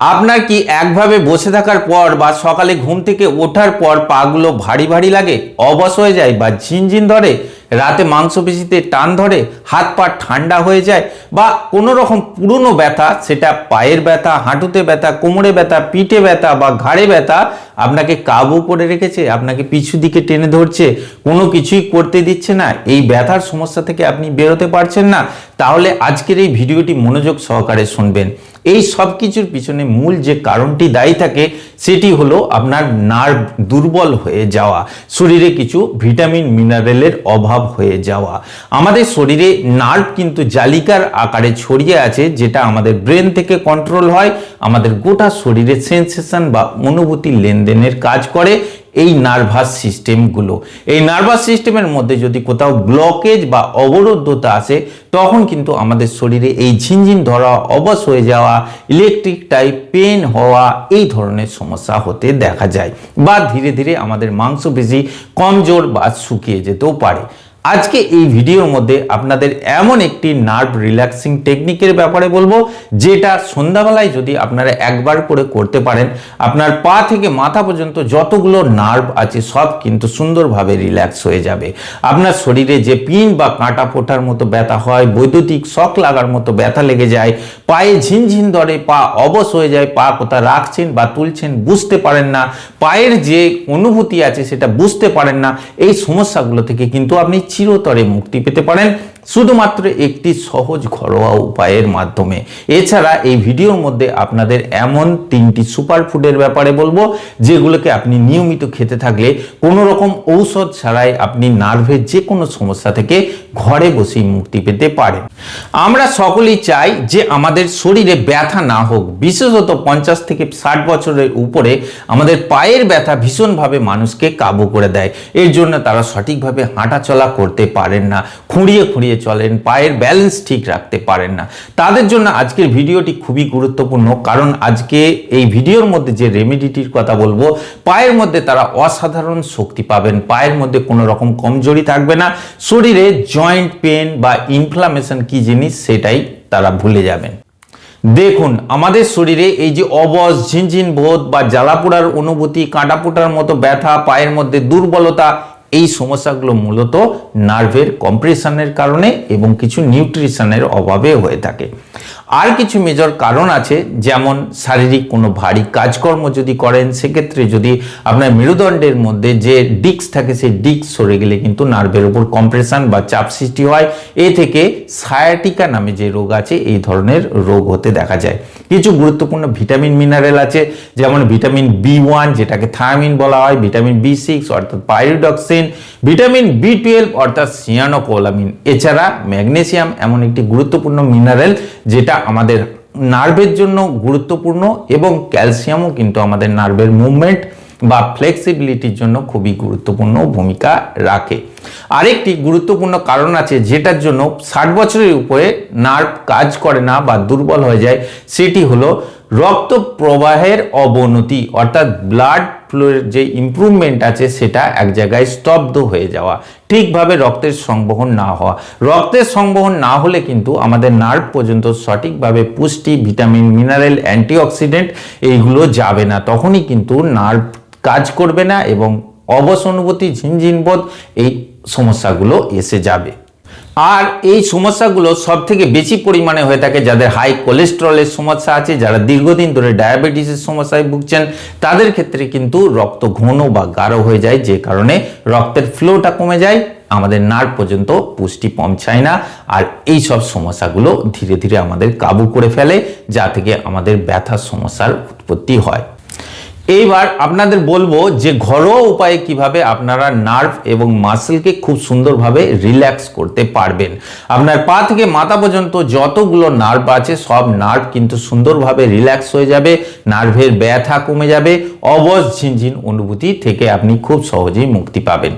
আপনার কি একভাবে বসে থাকার পর বা সকালে ঘুম থেকে ওঠার পর পাগুলো ভারী ভারী লাগে? অবশ হয়ে যায় বা ঝিনঝিন ধরে? রাতে মাংসপেশিতে টান ধরে? হাত পা ঠান্ডা হয়ে যায়? বা কোনো রকম পুরনো ব্যথা? সেটা পায়ের ব্যথা, হাঁটুতে ব্যথা, কোমরে ব্যথা, পিঠে ব্যথা বা ঘাড়ে ব্যথা আপনাকে কাবু করে রেখেছে? আপনাকে পিছু দিকে টেনে ধরছে? কোনো কিছুই করতে দিচ্ছে না? এই ব্যথার সমস্যা থেকে আপনি বেরোতে পারছেন না? তাহলে আজকের এই ভিডিওটি মনোযোগ সহকারে শুনবেন। এই সব কিছুর পিছনে মূল যে কারণটি দায়ী থাকে, সেটি হলো আপনার নার্ভ দুর্বল হয়ে যাওয়া, শরীরে কিছু ভিটামিন, মিনারেলের অভাব হয়ে যাওয়া। আমাদের শরীরে নার্ভ কিন্তু জালিকার আকারে ছড়িয়ে আছে, যেটা আমাদের ব্রেন থেকে কন্ট্রোল হয়, আমাদের গোটা শরীরে সেন্সেশন বা অনুভূতি লেনদেনের কাজ করে। এই নার্ভাস সিস্টেমগুলো এই নার্ভাস সিস্টেমের মধ্যে যদি কোথাও ব্লকেজ বা অবরুদ্ধতা আসে, তখন কিন্তু আমাদের শরীরে এই ঝিনঝিন ধরা, অবশ হয়ে যাওয়া ইলেকট্রিক টাইপ পেন হওয়া, এই ধরনের সমস্যা হতে দেখা যায় বা ধীরে ধীরে আমাদের মাংসপেশি কমজোর বা শুকিয়ে যেতেও পারে। আজকে এই ভিডিওর মধ্যে আপনাদের এমন একটি নার্ভ রিল্যাক্সিং টেকনিকের ব্যাপারে বলব, যেটা সন্ধ্যাবেলায় যদি আপনারা একবার করে করতে পারেন, আপনার পা থেকে মাথা পর্যন্ত যতগুলো নার্ভ আছে সব কিন্তু সুন্দরভাবে রিল্যাক্স হয়ে যাবে। আপনার শরীরে যে পিন বা কাঁটা ফোটার মতো ব্যথা হয়, বৈদ্যুতিক শক লাগার মতো ব্যথা লেগে যায়, পায়ে ঝিনঝিন ধরে পা অবশ হয়ে যায়, পা কোথায় রাখছেন বা তুলছেন বুঝতে পারেন না, পায়ের যে অনুভূতি আছে সেটা বুঝতে পারেন না, এই সমস্যাগুলো থেকে কিন্তু আপনি চিরতরে মুক্তি পেতে পারেন। শুধুমাত্র একটি সহজ ঘরোয়া উপায়ের মাধ্যমে। এছাড়া এই ভিডিওর মধ্যে আপনাদের এমন তিনটি সুপার ফুডের ব্যাপারে বলব, যেগুলোকে আপনি নিয়মিত খেতে থাকলে কোনো রকম ঔষধ ছাড়াই আপনি নার্ভের যে কোনো সমস্যা থেকে ঘরে বসেই মুক্তি পেতে পারেন। আমরা সকলেই চাই যে আমাদের শরীরে ব্যথা না হোক, বিশেষত পঞ্চাশ থেকে ষাট বছরের উপরে আমাদের পায়ের ব্যথা ভীষণভাবে মানুষকে কাবু করে দেয়। এর জন্য তারা সঠিকভাবে হাঁটা চলা করতে পারেন না। খুঁড়িয়ে খুঁড়িয়ে চলেন, পায়ের ব্যালেন্স ঠিক রাখতে পারেন না। তাদের জন্য আজকের ভিডিওটি খুবই গুরুত্বপূর্ণ, কারণ আজকে এই ভিডিওর মধ্যে যে রেমেডিটির কথা বলব, পায়ের মধ্যে তারা অসাধারণ শক্তি পাবেন। পায়ের মধ্যে কোনো রকম কমজোরি থাকবে না। শরীরে জয়েন্ট পেন বা ইনফ্লামেশন কি জিনিস সেটাই তারা ভুলে যাবেন। দেখুন, আমাদের শরীরে এই যে অবশ, ঝিনঝিন বোধ বা জ্বালাপোড়ার অনুভূতি কাঁটা পোটার মতো ব্যথা, পায়ের মধ্যে দুর্বলতা এই সমস্যাগুলো মূলত নার্ভের কম্প্রেশনের কারণে এবং কিছু নিউট্রিশনের অভাবে হয়ে থাকে। আর কিছু মেজর কারণ আছে, যেমন শারীরিক কোনো ভারী কাজকর্ম যদি করেন, সেক্ষেত্রে যদি আপনার মেরুদণ্ডের মধ্যে যে ডিস্ক থাকে, সেই ডিস্ক সরে গেলে কিন্তু নার্ভের উপর কম্প্রেশন বা চাপ সৃষ্টি হয়। এ থেকে সায়াটিকা নামে যে রোগ আছে, এই ধরনের রোগ হতে দেখা যায়। কিছু গুরুত্বপূর্ণ ভিটামিন মিনারেল আছে, যেমন ভিটামিন বি ওয়ান যেটাকে থায়ামিন বলা হয় ভিটামিন বি সিক্স অর্থাৎ পাইরিডক্সিন ভিটামিন বি টুয়েলভ অর্থাৎ সিয়ানোকোলামিন এছাড়া ম্যাগনেসিয়াম এমন একটি গুরুত্বপূর্ণ মিনারেল যেটা আমাদের নার্ভের জন্য গুরুত্বপূর্ণ এবং ক্যালসিয়ামও কিন্তু আমাদের নার্ভের মুভমেন্ট বা ফ্লেক্সিবিলিটির জন্য খুবই গুরুত্বপূর্ণ ভূমিকা রাখে। আরেকটি গুরুত্বপূর্ণ কারণ আছে যেটার জন্য ষাট বছরের উপরে নার্ভ কাজ করে না বা দুর্বল হয়ে যায়, সেটি হলো রক্ত প্রবাহের অবনতি, অর্থাৎ ব্লাড ফ্লোর যে ইমপ্রুভমেন্ট আছে, সেটা এক জায়গায় স্তব্ধ হয়ে যাওয়া, ঠিকভাবে রক্তের সংবহন না হওয়া। রক্তের সংবহন না হলে কিন্তু আমাদের নার্ভ পর্যন্ত সঠিকভাবে পুষ্টি ভিটামিন মিনারেল অ্যান্টিঅক্সিডেন্ট এইগুলো যাবে না। তখনই কিন্তু নার্ভ কাজ করবে না এবং অবশ অনুভূতি ঝিনঝিন বোধ এই সমস্যাগুলো এসে যাবে। আর এই সমস্যাগুলো সব থেকে বেশি পরিমাণে হয়ে থাকে যাদের হাই কোলেস্টেরলের সমস্যা আছে, যারা দীর্ঘদিন ধরে ডায়াবেটিসের সমস্যায় ভুগছেন, তাদের ক্ষেত্রে কিন্তু রক্ত ঘন বা গাঢ় হয়ে যায়, যে কারণে রক্তের ফ্লোটা কমে যায়, আমাদের নার্ভ পর্যন্ত পুষ্টি পৌঁছায় না, আর এই সব সমস্যাগুলো ধীরে ধীরে আমাদের কাবু করে ফেলে, যা থেকে আমাদের ব্যথার সমস্যার উৎপত্তি হয়। এইবার আপনাদের বলব যে ঘরোয়া উপায়ে কীভাবে আপনারা নার্ভ এবং মাসেলকে খুব সুন্দরভাবে রিল্যাক্স করতে পারবেন। আপনার পা থেকে মাথা পর্যন্ত যতগুলো নার্ভ আছে, সব নার্ভ কিন্তু সুন্দরভাবে রিল্যাক্স হয়ে যাবে নার্ভের ব্যথা কমে যাবে, অবশ ঝিনঝিন অনুভূতি থেকে আপনি খুব সহজেই মুক্তি পাবেন।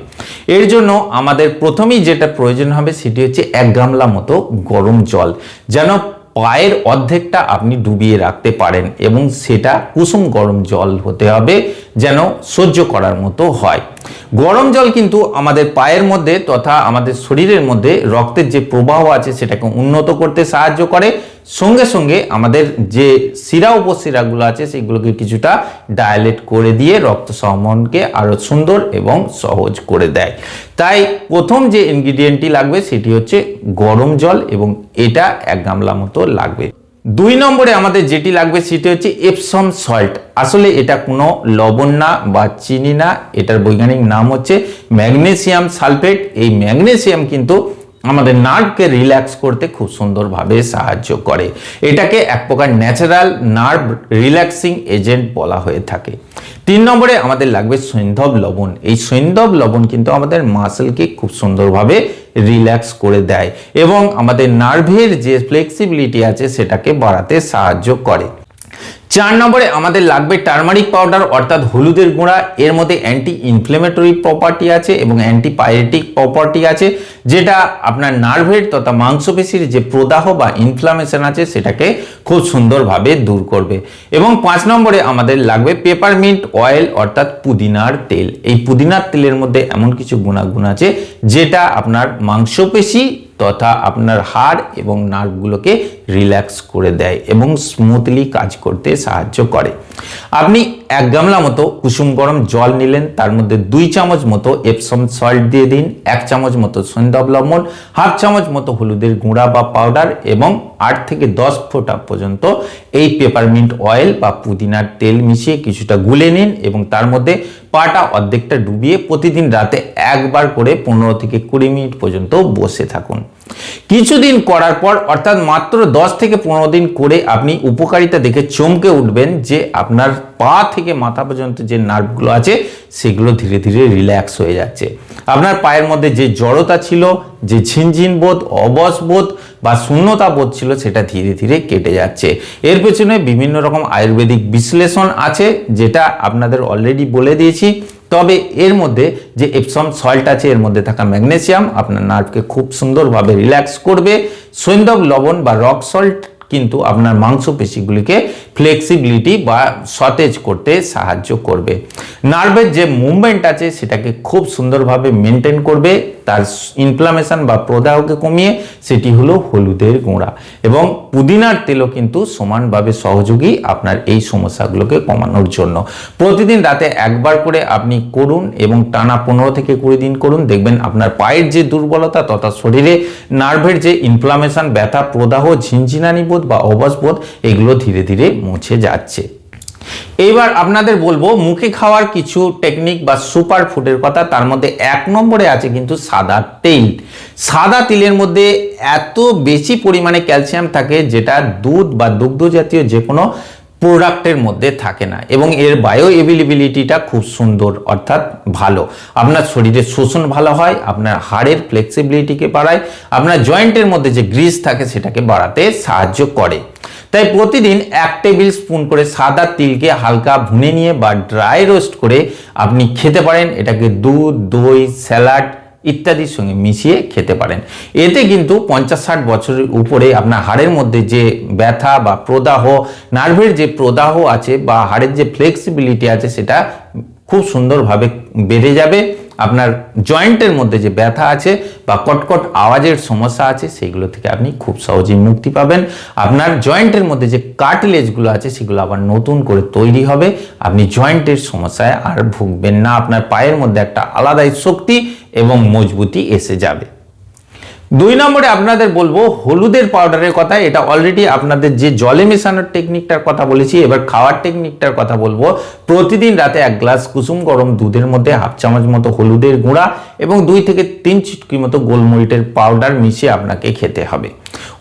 এর জন্য আমাদের প্রথমেই যেটা প্রয়োজন হবে, সেটি হচ্ছে এক গামলা মতো গরম জল। যেন পায়ের অর্ধেকটা আপনি ডুবিয়ে রাখতে পারেন এবং সেটা কুসুম গরম জল হতে হবে। যেন সহ্য করার মতো হয়। গরম জল কিন্তু আমাদের পায়ের মধ্যে তথা আমাদের শরীরের মধ্যে রক্তের যে প্রবাহ আছে সেটাকে উন্নত করতে সাহায্য করে। সঙ্গে সঙ্গে আমাদের যে শিরা উপশিরাগুলো আছে সেগুলোকে কিছুটা ডায়ালেট করে দিয়ে রক্ত সহমনকে আরও সুন্দর এবং সহজ করে দেয়। তাই প্রথম যে ইনগ্রিডিয়েন্টটি লাগবে সেটি হচ্ছে গরম জল এবং এটা এক গামলা মতো লাগবে। দুই নম্বরে আমাদের যেটি লাগবে সেটি হচ্ছে এপসম সল্ট আসলে এটা কোনো লবণ না বা চিনি না, এটার বৈজ্ঞানিক নাম হচ্ছে ম্যাগনেসিয়াম সালফেট। এই ম্যাগনেসিয়াম কিন্তু আমাদের নার্ভকে রিল্যাক্স করতে খুব সুন্দরভাবে সাহায্য করে। এটাকে এক প্রকার ন্যাচারাল নার্ভ রিল্যাক্সিং এজেন্ট বলা হয়ে থাকে। তিন নম্বরে আমাদের লাগবে সৈন্ধব লবণ। এই সৈন্ধব লবণ কিন্তু আমাদের মাসেলকে খুব সুন্দরভাবে রিল্যাক্স করে দেয় এবং আমাদের নার্ভের যে ফ্লেক্সিবিলিটি আছে সেটাকে বাড়াতে সাহায্য করে। চার নম্বরে আমাদের লাগবে টার্মারিক পাউডার, অর্থাৎ হলুদের গুঁড়া। এর মধ্যে অ্যান্টি ইনফ্লেমেটরি প্রপার্টি আছে এবং অ্যান্টিপাইরেটিক প্রপার্টি আছে, যেটা আপনার নার্ভের তথা মাংসপেশির যে প্রদাহ বা ইনফ্লামেশন আছে, সেটাকে খুব সুন্দরভাবে দূর করবে। এবং পাঁচ নম্বরে আমাদের লাগবে পেপারমিন্ট অয়েল অর্থাৎ পুদিনার তেল। এই পুদিনার তেলের মধ্যে এমন কিছু গুণাগুণ আছে, যেটা আপনার মাংসপেশি তথা আপনার হাড় এবং নার্ভগুলোকে রিল্যাক্স করে দেয় এবং স্মুথলি কাজ করতে সাহায্য করে। আপনি এক গামলা মতো কুসুম গরম জল নিলেন, তার মধ্যে দুই চামচ মতো এপসম সল্ট দিয়ে দিন, এক চামচ মতো সন্ধ্যা লবণ হাফ চামচ মতো হলুদের গুঁড়া বা পাউডার এবং আট থেকে দশ ফোঁটা পর্যন্ত এই পেপারমিন্ট অয়েল বা পুদিনার তেল মিশিয়ে কিছুটা গুলে নিন এবং তার মধ্যে পাটা অর্ধেকটা ডুবিয়ে প্রতিদিন রাতে একবার করে পনেরো থেকে কুড়ি মিনিট পর্যন্ত বসে থাকুন। কিছুদিন করার পর, অর্থাৎ মাত্র দশ থেকে পনেরো দিন করে আপনি উপকারিতা দেখে চমকে উঠবেন যে আপনার পা থেকে মাথা পর্যন্ত যে নার্ভগুলো আছে, সেগুলো ধীরে ধীরে রিল্যাক্স হয়ে যাচ্ছে। আপনার পায়ের মধ্যে যে জড়তা ছিল, যে ঝিনঝিন বোধ অবস বোধ বা শূন্যতা বোধ ছিল সেটা ধীরে ধীরে কেটে যাচ্ছে। এর পেছনে বিভিন্ন রকম আয়ুর্বেদিক বিশ্লেষণ আছে, যেটা আপনাদের অলরেডি বলে দিয়েছি। তবে এর মধ্যে যে এপসম সল্ট আছে, এর মধ্যে থাকা ম্যাগনেসিয়াম আপনার নার্ভকে খুব সুন্দরভাবে রিল্যাক্স করবে। সৈন্দব লবণ বা রক সল্ট কিন্তু আপনার মাংসপেশিগুলিকে ফ্লেক্সিবিলিটি বা সতেজ করতে সাহায্য করবে। নার্ভের যে মুভমেন্ট আছে, সেটাকে খুব সুন্দরভাবে মেনটেন করবে। তার ইনফ্লামেশন বা প্রদাহকে কমিয়ে, সেটি হলো হলুদের গুঁড়া। এবং পুদিনার তেলও কিন্তু সমানভাবে সহযোগী আপনার এই সমস্যাগুলোকে কমানোর জন্য। প্রতিদিন রাতে একবার করে আপনি করুন এবং টানা পনেরো থেকে কুড়ি দিন করুন। দেখবেন আপনার পায়ের যে দুর্বলতা তথা শরীরে নার্ভের যে ইনফ্লামেশন ব্যথা, প্রদাহ, ঝিনঝিনানি বোধ বা অবাস বোধ এগুলো ধীরে ধীরে মুছে যাচ্ছে। এইবার আপনাদের বলব, মুখে খাওয়ার কিছু টেকনিক বা সুপার ফুডের কথা, তার মধ্যে এক নম্বরে আছে কিন্তু সাদা তেল। সাদা তেলের মধ্যে এত বেশি পরিমাণে ক্যালসিয়াম থাকে যেটা দুধ বা দুগ্ধ জাতীয় যে কোনো প্রোডাক্টের মধ্যে থাকে না এবং এর বায়ো এভিলিবিলিটিটা খুব সুন্দর, অর্থাৎ ভালো। আপনার শরীরের শোষণ ভালো হয়, আপনার হাড়ের ফ্লেক্সিবিলিটিকে বাড়ায়, আপনার জয়েন্টের মধ্যে যে গ্রিস থাকে সেটাকে বাড়াতে সাহায্য করে। তাই প্রতিদিন এক টেবিল স্পুন করে সাদা তিলকে হালকা ভুনে নিয়ে বা ড্রাই রোস্ট করে আপনি খেতে পারেন। এটাকে দুধ, দই, স্যালাড ইত্যাদির সঙ্গে মিশিয়ে খেতে পারেন। এতে কিন্তু পঞ্চাশ ষাট বছরের উপরে আপনার হাড়ের মধ্যে যে ব্যথা বা প্রদাহ, নার্ভের যে প্রদাহ আছে বা হাড়ের যে ফ্লেক্সিবিলিটি আছে, সেটা খুব সুন্দরভাবে বেড়ে যাবে। আপনার জয়েন্টের মধ্যে যে ব্যথা আছে বা কটকট আওয়াজের সমস্যা আছে, সেগুলো থেকে আপনি খুব সহজেই মুক্তি পাবেন। আপনার জয়েন্টের মধ্যে যে কার্টিলেজগুলো আছে, সেগুলো আবার নতুন করে তৈরি হবে। আপনি জয়েন্টের সমস্যায় আর ভুগবেন না। আপনার পায়ের মধ্যে একটা আলাদাই শক্তি এবং মজবুতি এসে যাবে। দুই নম্বরে আপনাদের বলব, হলুদের পাউডারের কথা, এটা অলরেডি আপনাদের যে জলে মেশানোর টেকনিকটার কথা বলেছি, এবার খাওয়ার টেকনিকটার কথা বলব। প্রতিদিন রাতে এক গ্লাস কুসুম গরম দুধের মধ্যে হাফ চামচ মতো হলুদের গুঁড়া এবং দুই থেকে তিন চিটকি মতো গোলমরিচের পাউডার মিশিয়ে আপনাকে খেতে হবে।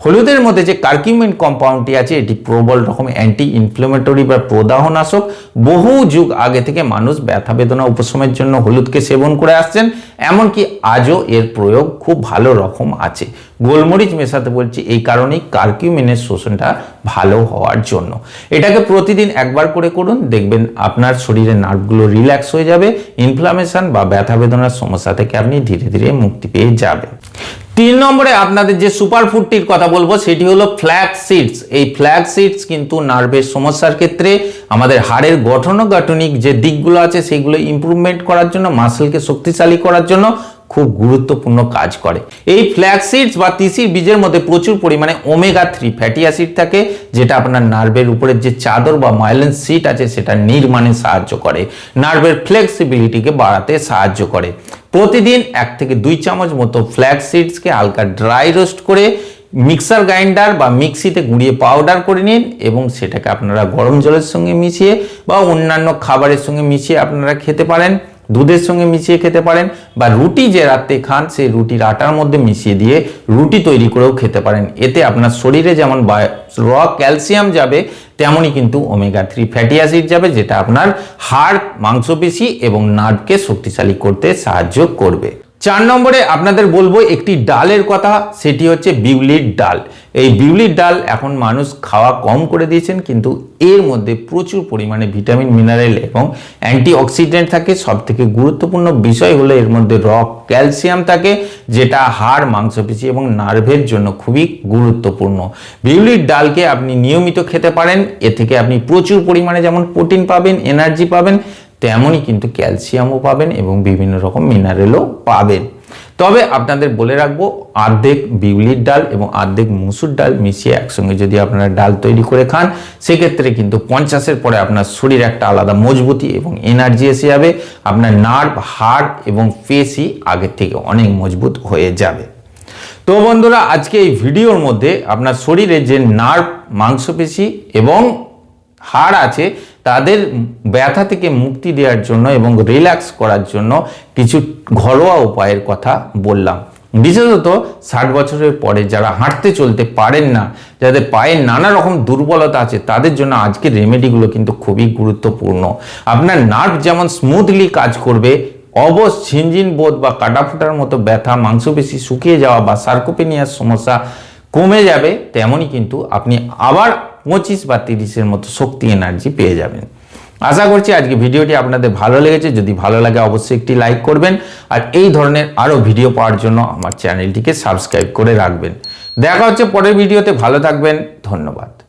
হলুদের মধ্যে যে কার্কিউমিন কম্পাউন্ডটি আছে, এটি প্রবল রকম অ্যান্টি ইনফ্লেমেটরি বা প্রদাহনাশক। বহু যুগ আগে থেকে মানুষ ব্যথা বেদনা উপশমের জন্য হলুদকে সেবন করে আসছেন, এমনকি আজও এর প্রয়োগ খুব ভালো রকম আছে। গোলমরিচ মেশাতে বলছি, এই কারণেই কার্কিউমিনের শোষণটা ভালো হওয়ার জন্য। এটাকে প্রতিদিন একবার করে করুন, দেখবেন আপনার শরীরের নার্ভগুলো রিল্যাক্স হয়ে যাবে ইনফ্লামেশন বা ব্যথা বেদনার সমস্যা থেকে আপনি ধীরে ধীরে মুক্তি পেয়ে যাবেন। তিন নম্বরে আপনাদের যে সুপার ফুডটির কথা বলব, সেটি হলো ফ্ল্যাগ সিডস এই ফ্ল্যাগ সিডস কিন্তু নার্ভের সমস্যার ক্ষেত্রে আমাদের হাড়ের গঠন ও গাঠনিক যে দিকগুলো আছে, সেগুলো ইমপ্রুভমেন্ট করার জন্য মাসেলকে শক্তিশালী করার জন্য খুব গুরুত্বপূর্ণ কাজ করে। এই ফ্ল্যাগ সিডস বা তিসির বীজের মধ্যে প্রচুর পরিমাণে ওমেগা থ্রি ফ্যাটি অ্যাসিড থাকে, যেটা আপনার নার্ভের উপরের যে চাদর বা মাইলেন সিট আছে, সেটা নির্মাণে সাহায্য করে। নার্ভের ফ্লেক্সিবিলিটিকে বাড়াতে সাহায্য করে। প্রতিদিন এক থেকে দুই চামচ মতো ফ্ল্যাগ সিডসকে হালকা ড্রাই রোস্ট করে মিক্সার গ্রাইন্ডার বা মিক্সিতে গুঁড়িয়ে পাউডার করে নিন এবং সেটাকে আপনারা গরম জলের সঙ্গে মিশিয়ে বা অন্যান্য খাবারের সঙ্গে মিশিয়ে আপনারা খেতে পারেন। দুধের সঙ্গে মিশিয়ে খেতে পারেন বা রুটি যে রাত্রে খান, সেই রুটির আটার মধ্যে মিশিয়ে দিয়ে রুটি তৈরি করেও খেতে পারেন। এতে আপনার শরীরে যেমন র ক্যালসিয়াম যাবে, তেমনই কিন্তু ওমেগা থ্রি ফ্যাটি অ্যাসিড যাবে, যেটা আপনার হাড়, মাংসপেশি এবং নার্ভকে শক্তিশালী করতে সাহায্য করবে। চার নম্বরে আপনাদের বলব একটি ডালের কথা, সেটি হচ্ছে বিউলির ডাল। এই বিউলির ডাল এখন মানুষ খাওয়া কম করে দিয়েছেন, কিন্তু এর মধ্যে প্রচুর পরিমাণে ভিটামিন, মিনারেল এবং অ্যান্টিঅক্সিডেন্ট থাকে। সব থেকে গুরুত্বপূর্ণ বিষয় হলো এর মধ্যে রক ক্যালসিয়াম থাকে, যেটা হাড়, মাংসপেশি এবং নার্ভের জন্য খুবই গুরুত্বপূর্ণ। বিউলির ডালকে আপনি নিয়মিত খেতে পারেন, এ থেকে আপনি প্রচুর পরিমাণে যেমন প্রোটিন পাবেন, এনার্জি পাবেন তেমনই কিন্তু ক্যালসিয়ামও পাবেন এবং বিভিন্ন রকম মিনারেলও পাবেন। তবে আপনাদের বলে রাখব, অর্ধেক বিউলির ডাল এবং অর্ধেক মুসুর ডাল মিশিয়ে একসঙ্গে যদি আপনারা ডাল তৈরি করে খান, সেক্ষেত্রে কিন্তু পঞ্চাশের পরে আপনার শরীর একটা আলাদা মজবুতি এবং এনার্জি এসে যাবে, আপনার নার্ভ হার্ট এবং পেশি আগের থেকে অনেক মজবুত হয়ে যাবে। তো বন্ধুরা, আজকে এই ভিডিওর মধ্যে আপনার শরীরে যে নার্ভ মাংসপেশি এবং হাড় আছে, তাদের ব্যথা থেকে মুক্তি দেওয়ার জন্য এবং রিল্যাক্স করার জন্য কিছু ঘরোয়া উপায়ের কথা বললাম। বিশেষত ষাট বছরের পরে যারা হাঁটতে চলতে পারেন না, যাদের পায়ে নানা রকম দুর্বলতা আছে, তাদের জন্য আজকের রেমেডিগুলো কিন্তু খুবই গুরুত্বপূর্ণ। আপনার নার্ভ যেমন স্মুথলি কাজ করবে, অবশ ঝিনঝিন বোধ বা কাটাফুটার মতো ব্যথা, মাংসপেশি শুকিয়ে যাওয়া বা সার্কোপেনিয়ার সমস্যা কমে যাবে, তেমনই কিন্তু আপনি আবার পঁচিশ বা তিরিশের মতো শক্তি এনার্জি পেয়ে যাবেন। আশা করছি আজকে ভিডিওটি আপনাদের ভালো লেগেছে। যদি ভালো লাগে, অবশ্যই একটি লাইক করবেন। আর এই ধরনের আরও ভিডিও পাওয়ার জন্য আমার চ্যানেলটিকে সাবস্ক্রাইব করে রাখবেন। দেখা হচ্ছে পরের ভিডিওতে ভালো থাকবেন। ধন্যবাদ।